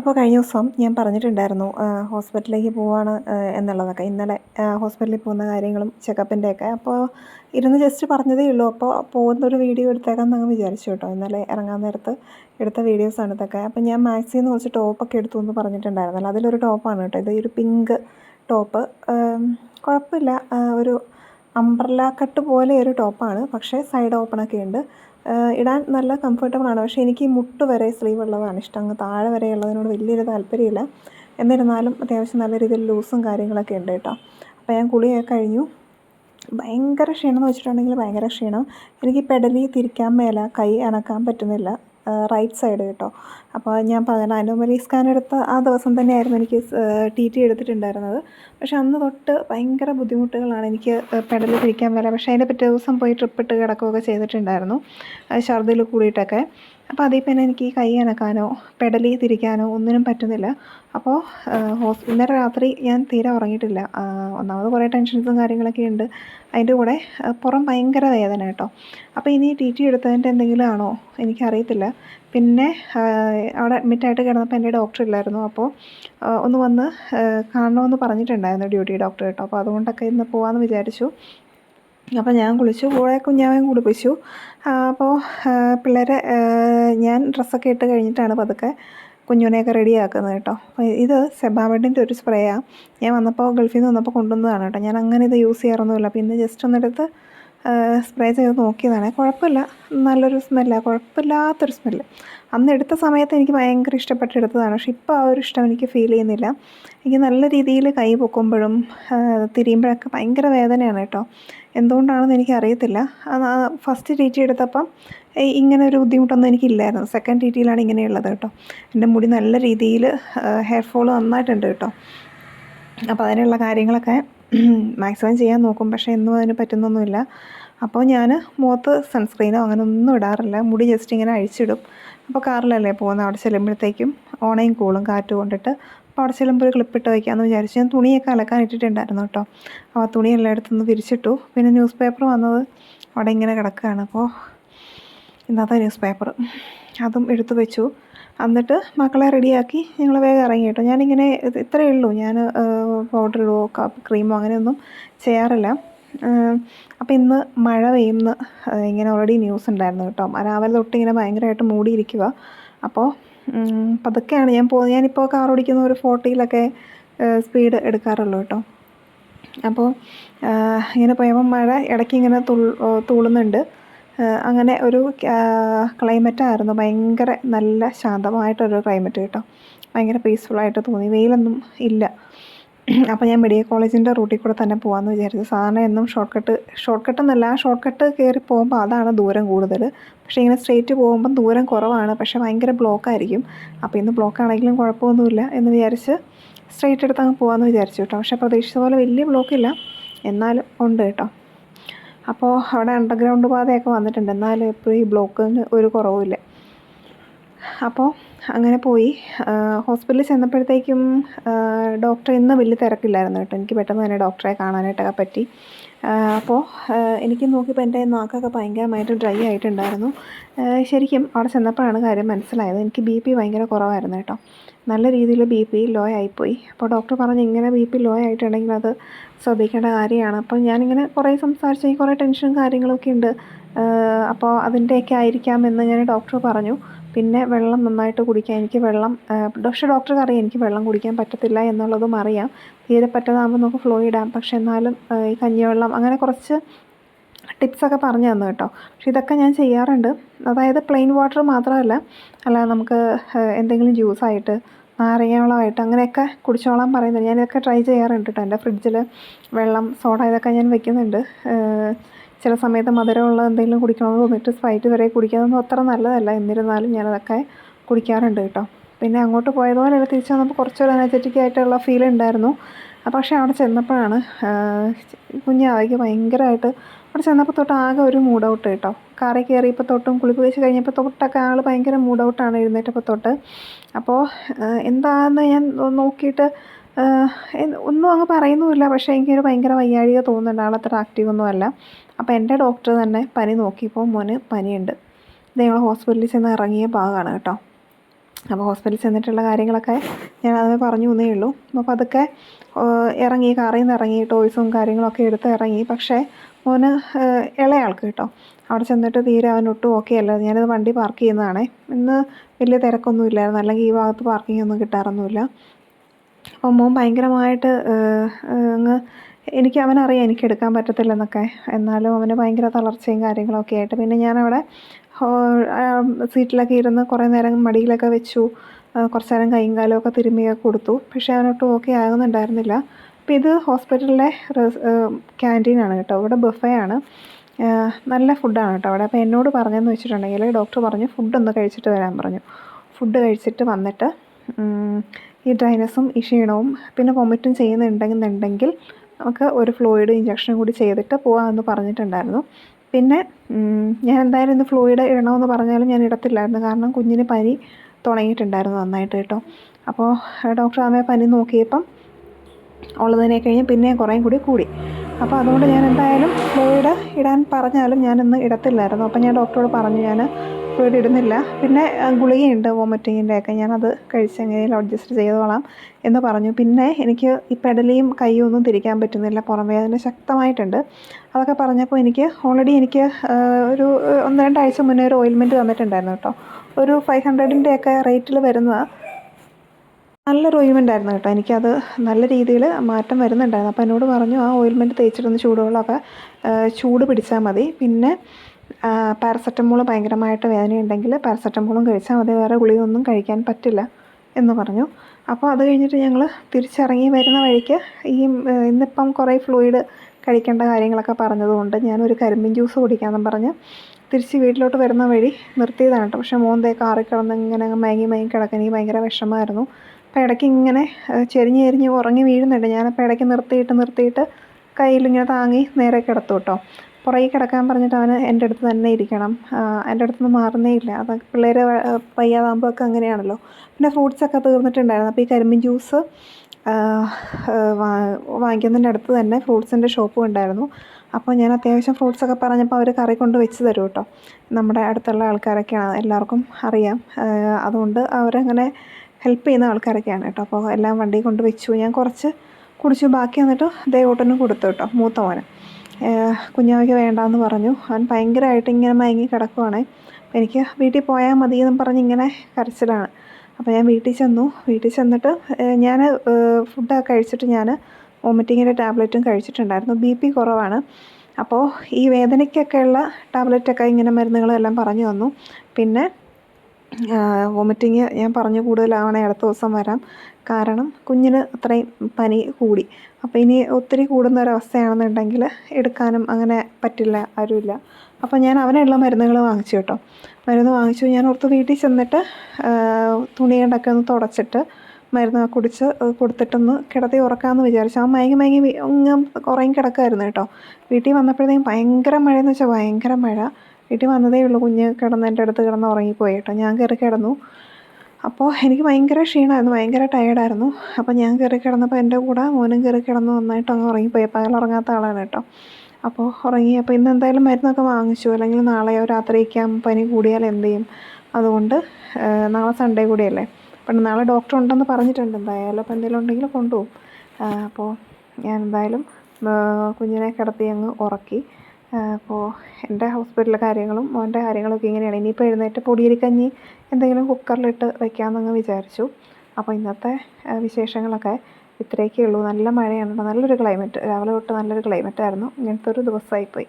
അപ്പോൾ കഴിഞ്ഞ ദിവസം ഞാൻ പറഞ്ഞിട്ടുണ്ടായിരുന്നു ഹോസ്പിറ്റലിലേക്ക് പോവാണ് എന്നുള്ളതൊക്കെ. ഇന്നലെ ഹോസ്പിറ്റലിൽ പോകുന്ന കാര്യങ്ങളും ചെക്കപ്പിന്റെയൊക്കെ. അപ്പോൾ ഇരുന്ന് ജസ്റ്റ് പറഞ്ഞതേ ഉള്ളൂ. അപ്പോൾ പോകുന്ന ഒരു വീഡിയോ എടുത്തേക്കാം എന്നങ്ങ് വിചാരിച്ചു കേട്ടോ. ഇന്നലെ ഇറങ്ങാൻ നേരത്ത് എടുത്ത വീഡിയോസാണ് ഇതൊക്കെ. അപ്പോൾ ഞാൻ മാക്സിന്ന് കുറച്ച് ടോപ്പൊക്കെ എടുത്തു എന്ന് പറഞ്ഞിട്ടുണ്ടായിരുന്നല്ലോ. അതിലൊരു ടോപ്പാണ് കേട്ടോ. ഇത് ഒരു പിങ്ക് ടോപ്പ്. കുഴപ്പമില്ല. ഒരു അംബ്രല്ല കട്ട് പോലെ ഒരു ടോപ്പാണ്. പക്ഷേ സൈഡ് ഓപ്പണൊക്കെ ഉണ്ട്. ഇടാൻ നല്ല കംഫർട്ടബിൾ ആണ്. പക്ഷേ എനിക്ക് ഈ മുട്ട് വരെ സ്ലീവ് ഉള്ളതാണ് ഇഷ്ടം. അങ്ങ് താഴെ വരെ ഉള്ളതിനോട് വലിയൊരു താല്പര്യമില്ല. എന്നിരുന്നാലും അത്യാവശ്യം നല്ല രീതിയിൽ ലൂസും കാര്യങ്ങളൊക്കെ ഉണ്ട് കേട്ടോ. അപ്പോൾ ഞാൻ കുളിയൊക്കെ കഴിഞ്ഞു. ഭയങ്കര ക്ഷീണം എന്ന് വെച്ചിട്ടുണ്ടെങ്കിൽ ഭയങ്കര ക്ഷീണം. എനിക്ക് പെടലി തിരിക്കാൻ മേല കൈ അനക്കാൻ പറ്റുന്നില്ല. റൈറ്റ് സൈഡ് കേട്ടോ. അപ്പോൾ ഞാൻ പറഞ്ഞ അനോമലി സ്കാൻ എടുത്ത ആ ദിവസം തന്നെയായിരുന്നു എനിക്ക് ടി ടി എടുത്തിട്ടുണ്ടായിരുന്നത്. പക്ഷെ അന്ന് തൊട്ട് ഭയങ്കര ബുദ്ധിമുട്ടുകളാണ് എനിക്ക് പെഡൽ പിടിക്കാൻ വരാം പക്ഷേ അതിന്റെ പിറ്റേ ദിവസം പോയി ട്രിപ്പിട്ട് കിടക്കുകയൊക്കെ ചെയ്തിട്ടുണ്ടായിരുന്നു. ഛർദിൽ കൂടിയിട്ടൊക്കെ. അപ്പോൾ അതിൽ പിന്നെ എനിക്ക് കൈ അനക്കാനോ പെഡലി തിരിക്കാനോ ഒന്നിനും പറ്റുന്നില്ല. അപ്പോൾ ഹോസ് ഇന്നലെ രാത്രി ഞാൻ തീരെ ഉറങ്ങിയിട്ടില്ല. ഒന്നാമത് കുറേ ടെൻഷൻസും കാര്യങ്ങളൊക്കെ ഉണ്ട്. അതിന്റെ കൂടെ പുറം ഭയങ്കര വേദന കേട്ടോ. അപ്പോൾ ഇനി ടി ടി എടുത്തതിന്റെ എന്തെങ്കിലും ആണോ? എനിക്കറിയത്തില്ല. പിന്നെ അവിടെ അഡ്മിറ്റായിട്ട് കിടന്നപ്പോൾ എന്റെ ഡോക്ടർ ഇല്ലായിരുന്നു. അപ്പോൾ ഒന്ന് വന്ന് കാണണമെന്ന് പറഞ്ഞിട്ടുണ്ടായിരുന്നു ഡ്യൂട്ടി ഡോക്ടർ കേട്ടോ. അപ്പോൾ അതുകൊണ്ടൊക്കെ ഇന്ന് പോകാമെന്ന് വിചാരിച്ചു. അപ്പോൾ ഞാൻ കുളിച്ചു കൂടെ കൂടി കുളിപ്പിച്ചു അപ്പോൾ പിള്ളേരെ ഞാൻ ഡ്രസ്സൊക്കെ ഇട്ട് കഴിഞ്ഞിട്ടാണ് പതുക്കെ കുഞ്ഞുനെയൊക്കെ റെഡിയാക്കുന്നത് കേട്ടോ. ഇത് സെബാമെഡിന്റെ ഒരു സ്പ്രേയാണ് ഞാൻ വന്നപ്പോൾ ഗൾഫിൽ നിന്ന് വന്നപ്പോൾ കൊണ്ടുവന്നതാണ് കേട്ടോ. ഞാൻ അങ്ങനെ ഇത് യൂസ് ചെയ്യാറൊന്നുമില്ല. പിന്നെ ജസ്റ്റ് ഒന്നെടുത്ത് സ്പ്രേ ചെയ്ത് നോക്കിയതാണ്. കുഴപ്പമില്ല. നല്ലൊരു സ്മെല്ല കുഴപ്പമില്ലാത്തൊരു സ്മെല്ല് അന്ന് എടുത്ത സമയത്ത് എനിക്ക് ഭയങ്കര ഇഷ്ടപ്പെട്ട് എടുത്തതാണ്. പക്ഷെ ഇപ്പോൾ ആ ഒരു ഇഷ്ടം എനിക്ക് ഫീൽ ചെയ്യുന്നില്ല. എനിക്ക് നല്ല രീതിയിൽ കൈ പൊക്കുമ്പോഴും തിരിയുമ്പോഴൊക്കെ ഭയങ്കര വേദനയാണ് കേട്ടോ. എന്തുകൊണ്ടാണെന്ന് എനിക്ക് അറിയത്തില്ല ഫസ്റ്റ് ടി ടി എടുത്തപ്പം ഇങ്ങനെ ഒരു ബുദ്ധിമുട്ടൊന്നും എനിക്കില്ലായിരുന്നു. സെക്കൻഡ് ടി ടിയിലാണ് ഇങ്ങനെയുള്ളത് കേട്ടോ. എന്റെ മുടി നല്ല രീതിയിൽ ഹെയർ ഫോൾ നന്നായിട്ടുണ്ട് കേട്ടോ. അപ്പോൾ അതിനുള്ള കാര്യങ്ങളൊക്കെ മാക്സിമം ചെയ്യാൻ നോക്കും. പക്ഷേ എന്നും അതിന് പറ്റുന്നൊന്നുമില്ല. അപ്പോൾ ഞാൻ മുഖത്ത് സൺസ്ക്രീനോ അങ്ങനെ ഒന്നും ഇടാറില്ല. മുടി ജസ്റ്റ് ഇങ്ങനെ അഴിച്ചിടും. അപ്പോൾ കാറിലല്ലേ പോകുന്നത്? അവിടെ ചെല്ലുമ്പോഴത്തേക്കും ഓണയും കൂളും കാറ്റ് കൊണ്ടിട്ട് അപ്പോൾ അവിടെ ചെല്ലുമ്പോൾ ഒരു ക്ലിപ്പിട്ട് വയ്ക്കാമെന്ന് വിചാരിച്ചു. ഞാൻ തുണിയൊക്കെ അലക്കാൻ ഇട്ടിട്ടുണ്ടായിരുന്നു കേട്ടോ. അപ്പോൾ ആ തുണി എല്ലായിടത്തുനിന്ന് വിരിച്ചിട്ടു. പിന്നെ ന്യൂസ് പേപ്പർ വന്നത് അവിടെ ഇങ്ങനെ കിടക്കുകയാണ്. അപ്പോൾ ഇന്നത്തെ ന്യൂസ് പേപ്പർ. അതും എടുത്തു വെച്ചു. എന്നിട്ട് മക്കളെ റെഡിയാക്കി ഞങ്ങൾ വേഗം ഇറങ്ങി കേട്ടോ. ഞാനിങ്ങനെ ഇത്രയേ ഉള്ളൂ. ഞാൻ പൗഡർ ഇടുവോ ക്രീമോ അങ്ങനെയൊന്നും ചെയ്യാറില്ല. അപ്പോൾ ഇന്ന് മഴ പെയ്യുന്ന ഇങ്ങനെ ഓൾറെഡി ന്യൂസ് ഉണ്ടായിരുന്നു കേട്ടോ. രാവിലെ തൊട്ട് ഇങ്ങനെ ഭയങ്കരമായിട്ട് മൂടിയിരിക്കുക അപ്പോൾ പതുക്കെയാണ് ഞാൻ പോകുന്നത് ഞാനിപ്പോൾ കാർ ഓടിക്കുന്ന ഒരു ഫോർട്ടിയിലൊക്കെ സ്പീഡ് എടുക്കാറുള്ളൂ കേട്ടോ. അപ്പോൾ ഇങ്ങനെ പോയപ്പോൾ മഴ ഇടയ്ക്ക് ഇങ്ങനെ തൂളുന്നുണ്ട്. അങ്ങനെ ഒരു ക്ലൈമറ്റായിരുന്നു. ഭയങ്കര നല്ല ശാന്തമായിട്ടൊരു ക്ലൈമറ്റ് കേട്ടോ. ഭയങ്കര പീസ്ഫുള്ളായിട്ട് തോന്നി. വെയിലൊന്നും ഇല്ല. അപ്പോൾ ഞാൻ മെഡിക്കൽ കോളേജിന്റെ റൂട്ടിൽ കൂടെ തന്നെ പോകാമെന്ന് വിചാരിച്ചു. സാധാരണ എന്നും ഷോർട്ട് കട്ട് ഷോർട്ട് കട്ട് എന്നല്ല ഷോർട്ട് കട്ട് കയറി പോകുമ്പോൾ അതാണ് ദൂരം കൂടുതൽ പക്ഷേ ഇങ്ങനെ സ്ട്രേറ്റ് പോകുമ്പം ദൂരം കുറവാണ്. പക്ഷേ ഭയങ്കര ബ്ലോക്കായിരിക്കും അപ്പോൾ ഇന്ന് ബ്ലോക്ക് ആണെങ്കിലും കുഴപ്പമൊന്നുമില്ല എന്ന് വിചാരിച്ച് സ്ട്രേറ്റ് എടുത്ത് അങ്ങ് പോകാമെന്ന് വിചാരിച്ചു കേട്ടോ. പക്ഷേ പ്രതീക്ഷിച്ച പോലെ വലിയ ബ്ലോക്കില്ല എന്നാലും ഉണ്ട് കേട്ടോ. അപ്പോൾ അവിടെ അണ്ടർഗ്രൗണ്ട് പാതയൊക്കെ വന്നിട്ടുണ്ട്. എന്നാലും എപ്പോഴും ഈ ബ്ലോക്കിന് ഒരു കുറവുമില്ല. അപ്പോൾ അങ്ങനെ പോയി. ഹോസ്പിറ്റലിൽ ചെന്നപ്പോഴത്തേക്കും ഡോക്ടർ ഇന്ന് വലിയ തിരക്കില്ലായിരുന്നു കേട്ടോ. എനിക്ക് പെട്ടെന്ന് തന്നെ ഡോക്ടറെ കാണാനായിട്ടൊക്കെ പറ്റി. അപ്പോൾ എനിക്ക് നോക്കിയപ്പോൾ എന്റെ നാക്കൊക്കെ ഭയങ്കരമായിട്ട് ഡ്രൈ ആയിട്ടുണ്ടായിരുന്നു. ശരിക്കും അവിടെ ചെന്നപ്പോഴാണ് കാര്യം മനസ്സിലായത്. എനിക്ക് ബി പി ഭയങ്കര കുറവായിരുന്നു കേട്ടോ. നല്ല രീതിയിൽ ബി പി ലോ ആയിപ്പോയി. അപ്പോൾ ഡോക്ടർ പറഞ്ഞു ഇങ്ങനെ ബി പി ലോ ആയിട്ടുണ്ടെങ്കിൽ അത് ശ്രദ്ധിക്കേണ്ട കാര്യമാണ്. അപ്പോൾ ഞാനിങ്ങനെ കുറേ സംസാരിച്ച് കുറേ ടെൻഷനും കാര്യങ്ങളൊക്കെ ഉണ്ട്. അപ്പോൾ അതിന്റെയൊക്കെ ആയിരിക്കാം എന്ന് ഞാൻ ഡോക്ടർ പറഞ്ഞു. പിന്നെ വെള്ളം നന്നായിട്ട് കുടിക്കാൻ എനിക്ക് വെള്ളം പക്ഷേ ഡോക്ടർക്ക് അറിയാം എനിക്ക് വെള്ളം കുടിക്കാൻ പറ്റത്തില്ല എന്നുള്ളതും അറിയാം. തീരെ പറ്റാതാകുമ്പോൾ നമുക്ക് ഫ്ലോ ഇടാം. പക്ഷെ എന്നാലും ഈ കഞ്ഞിവെള്ളം അങ്ങനെ കുറച്ച് ടിപ്സൊക്കെ പറഞ്ഞു തന്നു കേട്ടോ. പക്ഷെ ഇതൊക്കെ ഞാൻ ചെയ്യാറുണ്ട്. അതായത് പ്ലെയിൻ വാട്ടർ മാത്രമല്ല അല്ലാതെ നമുക്ക് എന്തെങ്കിലും ജ്യൂസായിട്ട് നാരങ്ങ വെള്ളമായിട്ട് അങ്ങനെയൊക്കെ കുടിച്ചോളാൻ പറയുന്നുണ്ട്. ഞാനിതൊക്കെ ട്രൈ ചെയ്യാറുണ്ട് കേട്ടോ. എന്റെ ഫ്രിഡ്ജിൽ വെള്ളം സോഡ ഇതൊക്കെ ഞാൻ വെക്കുന്നുണ്ട്. ചില സമയത്ത് മധുരമുള്ള എന്തെങ്കിലും കുടിക്കണമെന്ന് തോന്നിയിട്ട് സ്പ്രൈറ്റ് വരെ കുടിക്കുന്നതൊന്നും അത്ര നല്ലതല്ല. എന്നിരുന്നാലും ഞാനതൊക്കെ കുടിക്കാറുണ്ട് കേട്ടോ. പിന്നെ അങ്ങോട്ട് പോയതുപോലെ തിരിച്ചു വന്നപ്പോൾ കുറച്ചൊരു എനർജറ്റിക് ആയിട്ടുള്ള ഫീൽ ഉണ്ടായിരുന്നു. പക്ഷേ അവിടെ ചെന്നപ്പോഴാണ് കുഞ്ഞാവയ്ക്ക് ഭയങ്കരമായിട്ട് അവിടെ ചെന്നപ്പോൾ തൊട്ട് ആകെ ഒരു മൂഡ് ഔട്ട് കേട്ടോ. കാറിൽ കയറിയപ്പോൾ തൊട്ടും കുളിപ്പിച്ച് കഴിഞ്ഞപ്പോൾ തൊട്ടൊക്കെ ആൾ ഭയങ്കര മൂഡ് ഔട്ടാണ് എഴുന്നേറ്റപ്പോൾ തൊട്ട്. അപ്പോൾ എന്താണെന്ന് ഞാൻ നോക്കിയിട്ട് ഒന്നും അങ്ങ് പറയുന്നുമില്ല. പക്ഷേ എനിക്കൊരു ഭയങ്കര വയ്യാഴിക തോന്നുന്നുണ്ട്. ആളത്ര ആക്റ്റീവ് അല്ല. അപ്പോൾ എന്റെ ഡോക്ടർ തന്നെ പനി നോക്കിയപ്പോൾ മോന് പനിയുണ്ട്. ഇത് ഞങ്ങൾ ഹോസ്പിറ്റലിൽ ചെന്ന് ഇറങ്ങിയ ഭാഗമാണ് കേട്ടോ. അപ്പോൾ ഹോസ്പിറ്റലിൽ ചെന്നിട്ടുള്ള കാര്യങ്ങളൊക്കെ ഞാൻ അതിന് പറഞ്ഞു എന്നേ ഉള്ളൂ. അപ്പോൾ അതൊക്കെ ഇറങ്ങി കാറിൽ നിന്ന് ഇറങ്ങി ടോയ്സും കാര്യങ്ങളൊക്കെ എടുത്ത് ഇറങ്ങി. പക്ഷേ മോന് ഇളയാൾക്ക് കേട്ടോ. അവിടെ ചെന്നിട്ട് തീരെ അവൻ ഒട്ടും ഓക്കെ അല്ല. ഞാനത് വണ്ടി പാർക്ക് ചെയ്യുന്നതാണേ. ഇന്ന് വലിയ തിരക്കൊന്നും ഇല്ലായിരുന്നു. അല്ലെങ്കിൽ ഈ ഭാഗത്ത് പാർക്കിംഗ് ഒന്നും കിട്ടാറൊന്നുമില്ല. അപ്പോൾ മോൻ ഭയങ്കരമായിട്ട് അങ്ങ് എനിക്ക് അവനറിയാം എനിക്ക് എടുക്കാൻ പറ്റത്തില്ലെന്നൊക്കെ. എന്നാലും അവന് ഭയങ്കര തളർച്ചയും കാര്യങ്ങളൊക്കെ ആയിട്ട്. പിന്നെ ഞാനവിടെ സീറ്റിലൊക്കെ ഇരുന്ന് കുറേ നേരം മടിയിലൊക്കെ വെച്ചു. കുറച്ച് നേരം കൈയും കാലമൊക്കെ തിരുമ്മിയൊക്കെ കൊടുത്തു. പക്ഷേ അവനൊട്ടും ഓക്കെ ആകുന്നുണ്ടായിരുന്നില്ല. അപ്പോൾ ഇത് ഹോസ്പിറ്റലിലെ ക്യാന്റീനാണ് കേട്ടോ. ഇവിടെ ബുഫേ ആണ് നല്ല ഫുഡാണ് കേട്ടോ അവിടെ. അപ്പോൾ എന്നോട് പറഞ്ഞെന്ന് വെച്ചിട്ടുണ്ടെങ്കിൽ ഡോക്ടർ പറഞ്ഞു ഫുഡൊന്ന് കഴിച്ചിട്ട് വരാൻ പറഞ്ഞു. ഫുഡ് കഴിച്ചിട്ട് വന്നിട്ട് ഈ ഡ്രൈനസും ഈ ക്ഷീണവും പിന്നെ വൊമിറ്റും ചെയ്യുന്നുണ്ടെന്നുണ്ടെങ്കിൽ നമുക്ക് ഒരു ഫ്ലൂയിഡ് ഇഞ്ചക്ഷൻ കൂടി ചെയ്തിട്ട് പോകാമെന്ന് പറഞ്ഞിട്ടുണ്ടായിരുന്നു. പിന്നെ ഞാൻ എന്തായാലും ഇന്ന് ഫ്ലൂയിഡ് ഇടണമെന്ന് പറഞ്ഞാലും ഞാൻ ഇടത്തില്ലായിരുന്നു. കാരണം കുഞ്ഞിന് പനി തുടങ്ങിയിട്ടുണ്ടായിരുന്നു നന്നായിട്ട് കേട്ടോ. അപ്പോൾ ഡോക്ടർ ആമയെ പനി നോക്കിയപ്പം ഉള്ളതിനെ കഴിഞ്ഞ് പിന്നെയും കുറേ കൂടി കൂടി. അപ്പോൾ അതുകൊണ്ട് ഞാൻ എന്തായാലും ഫ്ലൂയിഡ് ഇടാൻ പറഞ്ഞാലും ഞാനൊന്ന് ഇടത്തില്ലായിരുന്നു. അപ്പോൾ ഞാൻ ഡോക്ടറോട് പറഞ്ഞു ഞാൻ ഫ്ലൂയിഡ് ഇടുന്നില്ല. പിന്നെ ഗുളികയുണ്ട് വോമിറ്റിങ്ങിന്റെ ഒക്കെ ഞാനത് കഴിച്ച് അഡ്ജസ്റ്റ് ചെയ്തോളാം എന്ന് പറഞ്ഞു. പിന്നെ എനിക്ക് ഈ പെടലിയും കൈയും ഒന്നും തിരിക്കാൻ പറ്റുന്നില്ല. പുറം വേദന ശക്തമായിട്ടുണ്ട്. അതൊക്കെ പറഞ്ഞപ്പോൾ എനിക്ക് ഓൾറെഡി എനിക്ക് ഒരു ഒന്ന് രണ്ടാഴ്ച മുന്നേ ഒരു ഓയിൽമെന്റ് തന്നിട്ടുണ്ടായിരുന്നു കേട്ടോ. ഒരു ഫൈവ് ഹൺഡ്രഡിന്റെയൊക്കെ റേറ്റിൽ വരുന്നതാണ്. നല്ലൊരു ആയിരുന്നു കേട്ടോ. എനിക്കത് നല്ല രീതിയിൽ മാറ്റം വരുന്നുണ്ടായിരുന്നു. അപ്പോൾ എന്നോട് പറഞ്ഞു ആ ഓയിൽമെന്റ് തേച്ചിട്ടൊന്ന് ചൂടുവെള്ളമൊക്കെ ചൂട് പിടിച്ചാൽ മതി. പിന്നെ പാരസെറ്റമോൾ ഭയങ്കരമായിട്ട് വേദനയുണ്ടെങ്കിൽ പാരസെറ്റമോളും കഴിച്ചാൽ മതി. വേറെ ഗുളികയൊന്നും കഴിക്കാൻ പറ്റില്ല എന്ന് പറഞ്ഞു. അപ്പോൾ അത് കഴിഞ്ഞിട്ട് ഞങ്ങൾ തിരിച്ചിറങ്ങി വരുന്ന വഴിക്ക് ഈ ഇന്നിപ്പം കുറേ ഫ്ലൂയിഡ് കഴിക്കേണ്ട കാര്യങ്ങളൊക്കെ പറഞ്ഞതുകൊണ്ട് ഞാനൊരു കരിമ്പിൻ ജ്യൂസ് കുടിക്കാമെന്നും പറഞ്ഞ് തിരിച്ച് വീട്ടിലോട്ട് വരുന്ന വഴി നിർത്തിയതാണ് കേട്ടോ. പക്ഷേ ദേ കാറിൽ കിടന്ന് ഇങ്ങനെ മയങ്ങി മയങ്ങി കിടക്കാൻ ഭയങ്കര വിഷമമായിരുന്നു. അപ്പോൾ ഇടയ്ക്ക് ഇങ്ങനെ ചെരിഞ്ഞ് ചെരിഞ്ഞ് ഉറങ്ങി വീഴുന്നുണ്ട്. ഞാനപ്പോൾ ഇടയ്ക്ക് നിർത്തിയിട്ട് നിർത്തിയിട്ട് കയ്യിലിങ്ങനെ താങ്ങി നേരെ കിടത്തു കേട്ടോ. പുറകെ കിടക്കാൻ പറഞ്ഞിട്ട് അവന് എന്റെ അടുത്ത് തന്നെ ഇരിക്കണം. എന്റെ അടുത്ത് നിന്ന് മാറുന്നേ ഇല്ല. അത് പിള്ളേർ വയ്യാതാകുമ്പോൾ ഒക്കെ അങ്ങനെയാണല്ലോ. പിന്നെ ഫ്രൂട്ട്സൊക്കെ തീർന്നിട്ടുണ്ടായിരുന്നു. അപ്പോൾ ഈ കരിമ്പിൻ ജ്യൂസ് വാങ്ങിക്കുന്നതിന്റെ അടുത്ത് തന്നെ ഫ്രൂട്ട്സിന്റെ ഷോപ്പും ഉണ്ടായിരുന്നു. അപ്പോൾ ഞാൻ അത്യാവശ്യം ഫ്രൂട്ട്സൊക്കെ പറഞ്ഞപ്പോൾ അവർ കറി കൊണ്ട് വെച്ച് തരും കേട്ടോ. നമ്മുടെ അടുത്തുള്ള ആൾക്കാരൊക്കെയാണ്. എല്ലാവർക്കും അറിയാം. അതുകൊണ്ട് അവരങ്ങനെ ഹെൽപ്പ് ചെയ്യുന്ന ആൾക്കാരൊക്കെയാണ് കേട്ടോ. അപ്പോൾ എല്ലാം വണ്ടി കൊണ്ട് വെച്ചു. ഞാൻ കുറച്ച് കുടിച്ചു. ബാക്കി വന്നിട്ട് ദേവോട്ടനും കൊടുത്തു കേട്ടോ. മൂത്ത മോന്. കുഞ്ഞാവയ്ക്ക് വേണ്ടാന്ന് പറഞ്ഞു. അവൻ ഭയങ്കരമായിട്ട് ഇങ്ങനെ മയങ്ങി കിടക്കുവാണ്. എനിക്ക് വീട്ടിൽ പോയാൽ മതി എന്ന് പറഞ്ഞ് ഇങ്ങനെ കരച്ചിലാണ്. അപ്പോൾ ഞാൻ വീട്ടിൽ ചെന്നു. വീട്ടിൽ ചെന്നിട്ട് ഞാൻ ഫുഡൊക്കെ കഴിച്ചിട്ട് ഞാൻ വോമിറ്റിങ്ങിന്റെ ടാബ്ലറ്റും കഴിച്ചിട്ടുണ്ടായിരുന്നു. ബി പി കുറവാണ്. അപ്പോൾ ഈ വേദനയ്ക്കൊക്കെയുള്ള ടാബ്ലറ്റൊക്കെ ഇങ്ങനെ മരുന്നുകളെല്ലാം പറഞ്ഞു തന്നു. പിന്നെ വോമിറ്റിങ് ഞാൻ പറഞ്ഞു കൂടുതലാവണേ അടുത്ത ദിവസം വരാം. കാരണം കുഞ്ഞിന് അത്രയും പനി കൂടി. അപ്പോൾ ഇനി ഒത്തിരി കൂടുന്ന ഒരവസ്ഥയാണെന്നുണ്ടെങ്കിൽ എടുക്കാനും അങ്ങനെ പറ്റില്ല ആരുമില്ല. അപ്പോൾ ഞാൻ അവനുള്ള മരുന്നുകൾ വാങ്ങിച്ചു കേട്ടോ. മരുന്ന് വാങ്ങിച്ചു. ഞാൻ ഓർത്ത് വീട്ടിൽ ചെന്നിട്ട് തുണി കൊണ്ടൊക്കെ ഒന്ന് തുടച്ചിട്ട് മരുന്ന് കുടിച്ച് കൊടുത്തിട്ടൊന്ന് കിടത്തി ഉറക്കാമെന്ന് വിചാരിച്ചു. ആ മയങ്ങി മയങ്ങി ഇങ്ങനെ കുറേ കിടക്കുമായിരുന്നു കേട്ടോ. വീട്ടിൽ വന്നപ്പോഴത്തേക്കും ഭയങ്കര മഴയെന്ന് വെച്ചാൽ ഭയങ്കര മഴ. വീട്ടിൽ വന്നതേ ഉള്ളൂ. കുഞ്ഞ് കിടന്ന് എന്റെ അടുത്ത് കിടന്ന് ഉറങ്ങിപ്പോയി കേട്ടോ. ഞാൻ കയറി കിടന്നു. അപ്പോൾ എനിക്ക് ഭയങ്കര ക്ഷീണമായിരുന്നു. ഭയങ്കര ടയേർഡായിരുന്നു അപ്പോൾ ഞാൻ കയറി കിടന്നപ്പോൾ എന്റെ കൂടെ മോനും കയറി കിടന്ന് നന്നായിട്ട് അങ്ങ് ഉറങ്ങിപ്പോയി. പകൽ ഉറങ്ങാത്ത ആളാണ് കേട്ടോ. അപ്പോൾ ഉറങ്ങി. അപ്പോൾ ഇന്ന് എന്തായാലും മരുന്നൊക്കെ വാങ്ങിച്ചു. അല്ലെങ്കിൽ നാളെയോ രാത്രിയൊക്കെയാകും പനി കൂടിയാൽ എന്ത് ചെയ്യും? അതുകൊണ്ട് നാളെ സൺഡേ കൂടിയല്ലേ? അപ്പം നാളെ ഡോക്ടർ ഉണ്ടെന്ന് പറഞ്ഞിട്ടുണ്ട് എന്തായാലും. അപ്പോൾ എന്തെങ്കിലും ഉണ്ടെങ്കിൽ കൊണ്ടുപോകും. അപ്പോൾ ഞാൻ എന്തായാലും കുഞ്ഞിനെ കിടത്തി അങ്ങ് ഉറക്കി. അപ്പോൾ എന്റെ ഹോസ്പിറ്റൽ കാര്യങ്ങളും മോന്റെ കാര്യങ്ങളൊക്കെ ഇങ്ങനെയാണ്. ഇനിയിപ്പോൾ എഴുന്നേറ്റ് പൊടിയരിക്കഞ്ഞി എന്തെങ്കിലും കുക്കറിലിട്ട് വയ്ക്കാമെന്നങ്ങ് വിചാരിച്ചു. അപ്പോൾ ഇന്നത്തെ വിശേഷങ്ങളൊക്കെ ഇത്രയൊക്കെ ഉള്ളൂ. നല്ല മഴയാണ് നല്ലൊരു ക്ലൈമറ്റ് രാവിലെ തൊട്ട് നല്ലൊരു ക്ലൈമറ്റായിരുന്നു ഇങ്ങനത്തെ ഒരു ദിവസമായിപ്പോയി.